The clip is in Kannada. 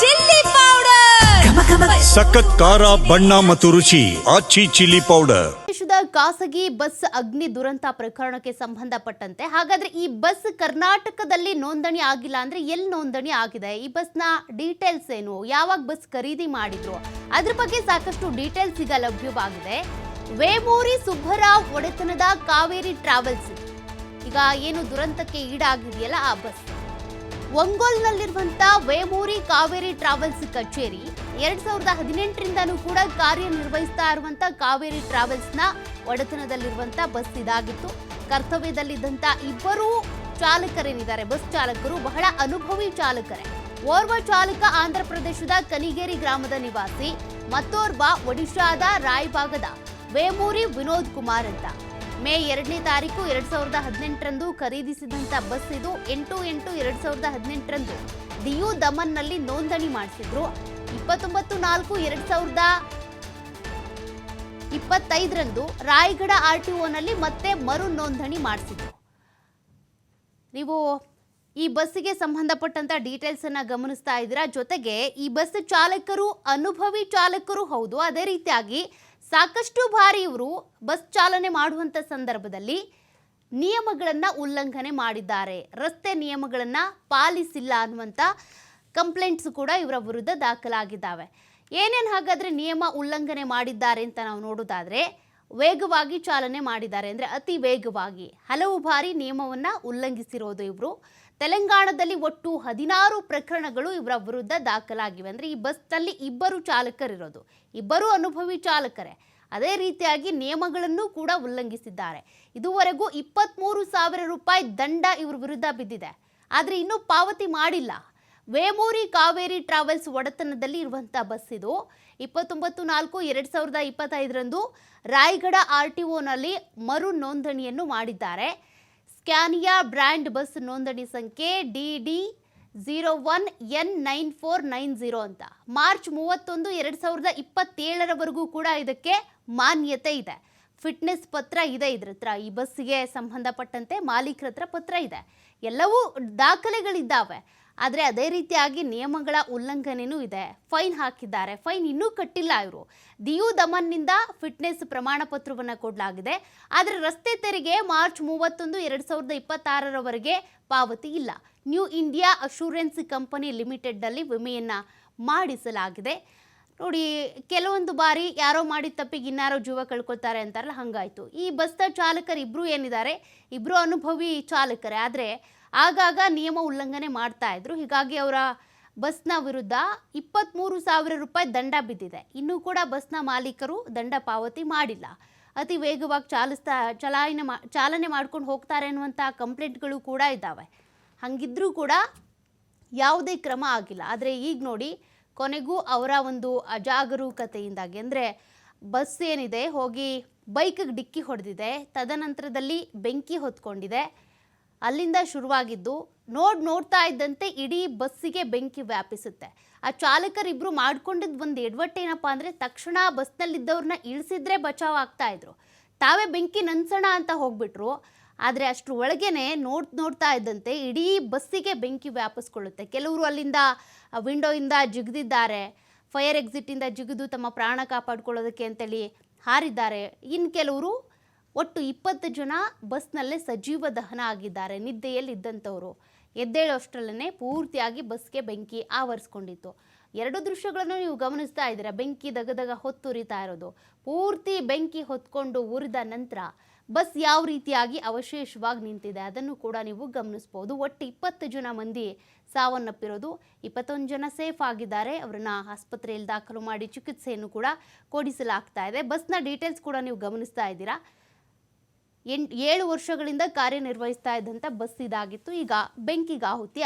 Chilli powder. ಸಖತ್ ಖಾರ ಬಣ್ಣ ಮತ್ತು ರುಚಿ ಆಚಿ ಚಿಲ್ಲಿ ಪೌಡರ್. ದೇಶದ ಖಾಸಗಿ ಬಸ್ ಅಗ್ನಿ ದುರಂತ ಪ್ರಕರಣಕ್ಕೆ ಸಂಬಂಧಪಟ್ಟಂತೆ ಹಾಗಾದ್ರೆ ಈ ಬಸ್ ಕರ್ನಾಟಕದಲ್ಲಿ ನೋಂದಣಿ ಆಗಿಲ್ಲ ಅಂದ್ರೆ ಎಲ್ಲಿ ನೋಂದಣಿ ಆಗಿದೆ? ಈ ಬಸ್ನ ಡೀಟೇಲ್ಸ್ ಏನು? ಯಾವಾಗ ಬಸ್ ಖರೀದಿ ಮಾಡಿದ್ರು? ಅದ್ರ ಬಗ್ಗೆ ಸಾಕಷ್ಟು ಡೀಟೇಲ್ಸ್ ಈಗ ಲಭ್ಯವಾಗಿದೆ. ವೇಮೂರಿ ಸುಬ್ಬರಾವ್ ಒಡೆತನದ ಕಾವೇರಿ ಟ್ರಾವೆಲ್ಸ್ ಈಗ ಏನು ದುರಂತಕ್ಕೆ ಈಡಾಗಿದೆಯಲ್ಲ ಆ ಬಸ್? ಒಂಗೋಲ್ನಲ್ಲಿರುವಂತ ವೇಮೂರಿ ಕಾವೇರಿ ಟ್ರಾವೆಲ್ಸ್ ಕಚೇರಿ ಎರಡ್ ಸಾವಿರದ ಹದಿನೆಂಟರಿಂದನೂ ಕೂಡ ಕಾರ್ಯನಿರ್ವಹಿಸ್ತಾ ಇರುವಂಥ ಕಾವೇರಿ ಟ್ರಾವೆಲ್ಸ್ನ ಒಡೆತನದಲ್ಲಿರುವಂತ ಬಸ್ ಇದಾಗಿತ್ತು. ಕರ್ತವ್ಯದಲ್ಲಿದ್ದಂತ ಇಬ್ಬರು ಚಾಲಕರೇನಿದ್ದಾರೆ? ಬಸ್ ಚಾಲಕರು, ಬಹಳ ಅನುಭವಿ ಚಾಲಕರೇ. ಓರ್ವ ಚಾಲಕ ಆಂಧ್ರ ಪ್ರದೇಶದ ಕನಿಗೇರಿ ಗ್ರಾಮದ ನಿವಾಸಿ, ಮತ್ತೋರ್ವ ಒಡಿಶಾದ ರಾಯಬಾಗದ ವೇಮೂರಿ ವಿನೋದ್ ಕುಮಾರ್ ಅಂತ. ಮೇ ಎರಡನೇ ತಾರೀಕು ಎರಡ್ ಸಾವಿರದ ಹದಿನೆಂಟರಂದು ಖರೀದಿಸಿದಂತ ಬಸ್ ಇದು ಎಂಟು ಎಂಟು ಎರಡ್ ಸಾವಿರದ ಹದಿನೆಂಟರಂದು. ಡಿಯು ದಮನ್ನಲ್ಲಿ ನೋಂದಣಿ ಮಾಡಿಸಿದ್ರು. ಇಪ್ಪತ್ತೊಂಬತ್ತು ನಾಲ್ಕು ಎರಡ್ ಸಾವಿರದ ಇಪ್ಪತ್ತೈದರಂದು ರಾಯಗಢ ಆರ್ ಟಿ ಒನಲ್ಲಿ ಮತ್ತೆ ಮರು ನೋಂದಣಿ ಮಾಡಿಸಿದ್ರು. ನೀವು ಈ ಬಸ್ಸಿಗೆ ಸಂಬಂಧಪಟ್ಟಂತ ಡೀಟೇಲ್ಸ್ ಅನ್ನ ಗಮನಿಸ್ತಾ ಇದ್ದೀರಾ? ಜೊತೆಗೆ ಈ ಬಸ್ ಚಾಲಕರು, ಅನುಭವಿ ಚಾಲಕರು ಹೌದು. ಅದೇ ರೀತಿಯಾಗಿ ಸಾಕಷ್ಟು ಬಾರಿ ಇವರು ಬಸ್ ಚಾಲನೆ ಮಾಡುವಂಥ ಸಂದರ್ಭದಲ್ಲಿ ನಿಯಮಗಳನ್ನು ಉಲ್ಲಂಘನೆ ಮಾಡಿದ್ದಾರೆ. ರಸ್ತೆ ನಿಯಮಗಳನ್ನು ಪಾಲಿಸಿಲ್ಲ ಅನ್ನುವಂಥ ಕಂಪ್ಲೇಂಟ್ಸ್ ಕೂಡ ಇವರ ವಿರುದ್ಧ ದಾಖಲಾಗಿದ್ದಾವೆ. ಏನೇನು ಹಾಗಾದ್ರೆ ನಿಯಮ ಉಲ್ಲಂಘನೆ ಮಾಡಿದ್ದಾರೆ ಅಂತ ನಾವು ನೋಡೋದಾದ್ರೆ ವೇಗವಾಗಿ ಚಾಲನೆ ಮಾಡಿದ್ದಾರೆ ಅಂದರೆ ಅತಿ ವೇಗವಾಗಿ. ಹಲವು ಬಾರಿ ನಿಯಮವನ್ನು ಉಲ್ಲಂಘಿಸಿರೋದು ಇವರು. ತೆಲಂಗಾಣದಲ್ಲಿ ಒಟ್ಟು ಹದಿನಾರು ಪ್ರಕರಣಗಳು ಇವರ ವಿರುದ್ಧ ದಾಖಲಾಗಿವೆ ಅಂದರೆ ಈ ಬಸ್ನಲ್ಲಿ ಇಬ್ಬರು ಚಾಲಕರಿರೋದು. ಇಬ್ಬರು ಅನುಭವಿ ಚಾಲಕರೇ. ಅದೇ ರೀತಿಯಾಗಿ ನಿಯಮಗಳನ್ನು ಕೂಡ ಉಲ್ಲಂಘಿಸಿದ್ದಾರೆ. ಇದುವರೆಗೂ ಇಪ್ಪತ್ತ್ಮೂರು ಸಾವಿರ ರೂಪಾಯಿ ದಂಡ ಇವ್ರ ವಿರುದ್ಧ ಬಿದ್ದಿದೆ. ಆದರೆ ಇನ್ನೂ ಪಾವತಿ ಮಾಡಿಲ್ಲ. ವೇಮೂರಿ ಕಾವೇರಿ ಟ್ರಾವೆಲ್ಸ್ ಒಡೆತನದಲ್ಲಿ ಇರುವಂಥ ಬಸ್ ಇದು. ಇಪ್ಪತ್ತೊಂಬತ್ತು ನಾಲ್ಕು ಎರಡು ಸಾವಿರದ ಇಪ್ಪತ್ತೈದರಂದು ರಾಯಗಢ ಆರ್ ಟಿ ಒನಲ್ಲಿ ಮರು ನೋಂದಣಿಯನ್ನು ಮಾಡಿದ್ದಾರೆ. ಸ್ಕ್ಯಾನಿಯಾ ಬ್ರ್ಯಾಂಡ್ ಬಸ್ ನೋಂದಣಿ ಸಂಖ್ಯೆ D D zero one N nine four nine zero ಅಂತ. ಮಾರ್ಚ್ ಮೂವತ್ತೊಂದು ಎರಡು ಸಾವಿರದ ಇಪ್ಪತ್ತೇಳರವರೆಗೂ ಕೂಡ ಇದಕ್ಕೆ ಮಾನ್ಯತೆ ಇದೆ. ಫಿಟ್ನೆಸ್ ಪತ್ರ ಇದೆ ಇದ್ರ ಹತ್ರ. ಈ ಬಸ್ಸಿಗೆ ಸಂಬಂಧಪಟ್ಟಂತೆ ಮಾಲೀಕರ ಹತ್ರ ಪತ್ರ ಇದೆ. ಎಲ್ಲವೂ ದಾಖಲೆಗಳಿದ್ದಾವೆ. ಆದರೆ ಅದೇ ರೀತಿಯಾಗಿ ನಿಯಮಗಳ ಉಲ್ಲಂಘನೆಯೂ ಇದೆ. ಫೈನ್ ಹಾಕಿದ್ದಾರೆ. ಫೈನ್ ಇನ್ನೂ ಕಟ್ಟಿಲ್ಲ ಇವರು. ದಿಯು ದಮನ್ನಿಂದ ಫಿಟ್ನೆಸ್ ಪ್ರಮಾಣ ಪತ್ರವನ್ನು ಕೊಡಲಾಗಿದೆ. ಆದರೆ ರಸ್ತೆ ತೆರಿಗೆ ಮಾರ್ಚ್ ಮೂವತ್ತೊಂದು, ಎರಡು ಸಾವಿರದ ಇಪ್ಪತ್ತಾರರವರೆಗೆ ಪಾವತಿ ಇಲ್ಲ. ನ್ಯೂ ಇಂಡಿಯಾ ಅಶೂರೆನ್ಸ್ ಕಂಪನಿ ಲಿಮಿಟೆಡ್ನಲ್ಲಿ ವಿಮೆಯನ್ನು ಮಾಡಿಸಲಾಗಿದೆ. ನೋಡಿ, ಕೆಲವೊಂದು ಬಾರಿ ಯಾರೋ ಮಾಡಿದ ತಪ್ಪಿಗೆ ಇನ್ನಾರೋ ಜೀವ ಕಳ್ಕೊತಾರೆ ಅಂತಾರಲ್ಲ, ಹಂಗಾಯ್ತು. ಈ ಬಸ್ನ ಚಾಲಕರು ಇಬ್ರು ಏನಿದ್ದಾರೆ, ಇಬ್ರು ಅನುಭವಿ ಚಾಲಕರೇ. ಆದರೆ, ಆಗಾಗ ನಿಯಮ ಉಲ್ಲಂಘನೆ ಮಾಡ್ತಾ ಇದ್ರು. ಹೀಗಾಗಿ ಅವರ ಬಸ್ನ ವಿರುದ್ಧ ಇಪ್ಪತ್ತ್ಮೂರು ಸಾವಿರ ರೂಪಾಯಿ ದಂಡ ಬಿದ್ದಿದೆ. ಇನ್ನೂ ಕೂಡ ಬಸ್ನ ಮಾಲೀಕರು ದಂಡ ಪಾವತಿ ಮಾಡಿಲ್ಲ. ಅತಿ ವೇಗವಾಗಿ ಚಾಲಿಸ್ತಾ ಚಲಾಯನೆ ಮಾ, ಚಾಲನೆ ಮಾಡ್ಕೊಂಡು ಹೋಗ್ತಾರೆ ಅನ್ನುವಂಥ ಕಂಪ್ಲೇಂಟ್ಗಳು ಕೂಡ ಇದ್ದಾವೆ. ಹಂಗಿದ್ರೂ ಕೂಡ ಯಾವುದೇ ಕ್ರಮ ಆಗಿಲ್ಲ. ಆದರೆ ಈಗ ನೋಡಿ ಕೊನೆಗೂ ಅವರ ಒಂದು ಅಜಾಗರೂಕತೆಯಿಂದಾಗಿ. ಅಂದರೆ ಬಸ್ ಏನಿದೆ, ಹೋಗಿ ಬೈಕಿಗೆ ಡಿಕ್ಕಿ ಹೊಡೆದಿದೆ, ತದನಂತರದಲ್ಲಿ ಬೆಂಕಿ ಹೊತ್ಕೊಂಡಿದೆ. ಅಲ್ಲಿಂದ ಶುರುವಾಗಿದ್ದು, ನೋಡ್ ನೋಡ್ತಾ ಇದ್ದಂತೆ ಇಡೀ ಬಸ್ಸಿಗೆ ಬೆಂಕಿ ವ್ಯಾಪಿಸುತ್ತೆ. ಆ ಚಾಲಕರಿಬ್ಬರು ಮಾಡ್ಕೊಂಡಿದ್ದು ಒಂದು ಎಡವಟ್ಟೇನಪ್ಪ ಅಂದರೆ, ತಕ್ಷಣ ಬಸ್ನಲ್ಲಿದ್ದವ್ರನ್ನ ಇಳಿಸಿದ್ರೆ ಬಚಾವ್ ಆಗ್ತಾ ಇದ್ರು. ತಾವೇ ಬೆಂಕಿ ನನ್ಸೋಣ ಅಂತ ಹೋಗ್ಬಿಟ್ರು. ಆದರೆ ಅಷ್ಟರ ಒಳಗೇನೆ ನೋಡ್, ನೋಡ್ತಾ ಇದ್ದಂತೆ ಇಡೀ ಬಸ್ಸಿಗೆ ಬೆಂಕಿ ವ್ಯಾಪಿಸ್ಕೊಳ್ಳುತ್ತೆ. ಕೆಲವರು ಅಲ್ಲಿಂದ ವಿಂಡೋಯಿಂದ ಜಿಗಿದಿದ್ದಾರೆ. ಫೈರ್ ಎಕ್ಸಿಟಿಂದ ಜಿಗಿದು ತಮ್ಮ ಪ್ರಾಣ ಕಾಪಾಡ್ಕೊಳ್ಳೋದಕ್ಕೆ ಅಂತೇಳಿ ಹಾರಿದ್ದಾರೆ. ಇನ್ನು ಕೆಲವರು ಒಟ್ಟು ಇಪ್ಪತ್ತು ಜನ ಬಸ್ನಲ್ಲೇ ಸಜೀವ ದಹನ ಆಗಿದ್ದಾರೆ ನಿದ್ದೆಯಲ್ಲಿ ಇದ್ದಂಥವರು ಎದ್ದೇಳೋಷ್ಟರಲ್ಲೇ ಪೂರ್ತಿಯಾಗಿ ಬಸ್ಗೆ ಬೆಂಕಿ ಆವರಿಸ್ಕೊಂಡಿತ್ತು. ಎರಡು ದೃಶ್ಯಗಳನ್ನು ನೀವು ಗಮನಿಸ್ತಾ ಇದ್ದೀರಾ? ಬೆಂಕಿ ದಗದಗ ಹೊತ್ತುರಿತಾ ಇರೋದು. ಪೂರ್ತಿ ಬೆಂಕಿ ಹೊತ್ಕೊಂಡು ಉರಿದ ನಂತರ ಬಸ್ ಯಾವ ರೀತಿಯಾಗಿ ಅವಶೇಷವಾಗಿ ನಿಂತಿದೆ ಅದನ್ನು ಕೂಡ ನೀವು ಗಮನಿಸ್ಬೋದು. ಒಟ್ಟು ಇಪ್ಪತ್ತು ಜನ ಮಂದಿ ಸಾವನ್ನಪ್ಪಿರೋದು, ಇಪ್ಪತ್ತೊಂದು ಜನ ಸೇಫ್ ಆಗಿದ್ದಾರೆ. ಅವರನ್ನ ಆಸ್ಪತ್ರೆಯಲ್ಲಿ ದಾಖಲು ಮಾಡಿ ಚಿಕಿತ್ಸೆಯನ್ನು ಕೂಡ ಕೊಡಿಸಲಾಗ್ತಾ ಇದೆ. ಬಸ್ನ ಡೀಟೇಲ್ಸ್ ಕೂಡ ನೀವು ಗಮನಿಸ್ತಾ ಇದ್ದೀರಾ? ಎಂಟು, ಏಳು ವರ್ಷಗಳಿಂದ ಕಾರ್ಯನಿರ್ವಹಿಸ್ತಾ ಇದ್ದಂಥ ಬಸ್ ಇದಾಗಿತ್ತು. ಈಗ ಬೆಂಕಿಗಾಹುತಿ